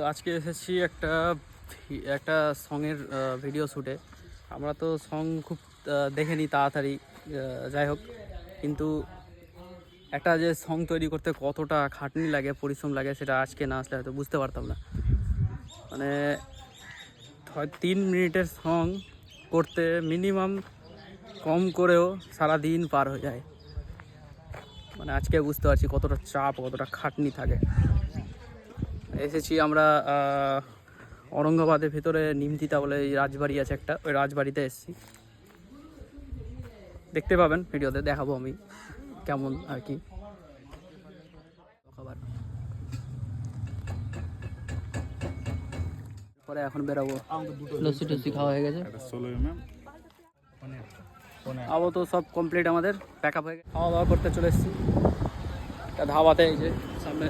তো আজকে এসেছি একটা একটা সঙের ভিডিও শ্যুটে আমরা তো সং খুব দেখে নিই তাড়াতাড়ি যাই হোক। কিন্তু একটা যে সং তৈরি করতে কতটা খাটনি লাগে, পরিশ্রম লাগে, সেটা আজকে না আসলে হয়তো বুঝতে পারতাম না। মানে তিন মিনিটের সং করতে মিনিমাম কম করেও সারা দিন পার হয়ে যায়। মানে আজকে বুঝতে পারছি কতটা চাপ, কতটা খাটনি থাকে। এসেছি আমরা ঔরঙ্গাবাদের ভেতরে নিমতিতা বলে রাজবাড়ি আছে একটা, ওই রাজবাড়িতে এসেছি। দেখতে পাবেন ভিডিওতে, দেখাবো আমি কেমন আর কি। পরে এখন বেরোবো। হয়ে গেছে। আবো তো সব কমপ্লিট আমাদের প্যাক আপ হয়ে গেছে। খাওয়া দাওয়া করতে চলে এসেছি। ধাবাতে এই যে, সামনে।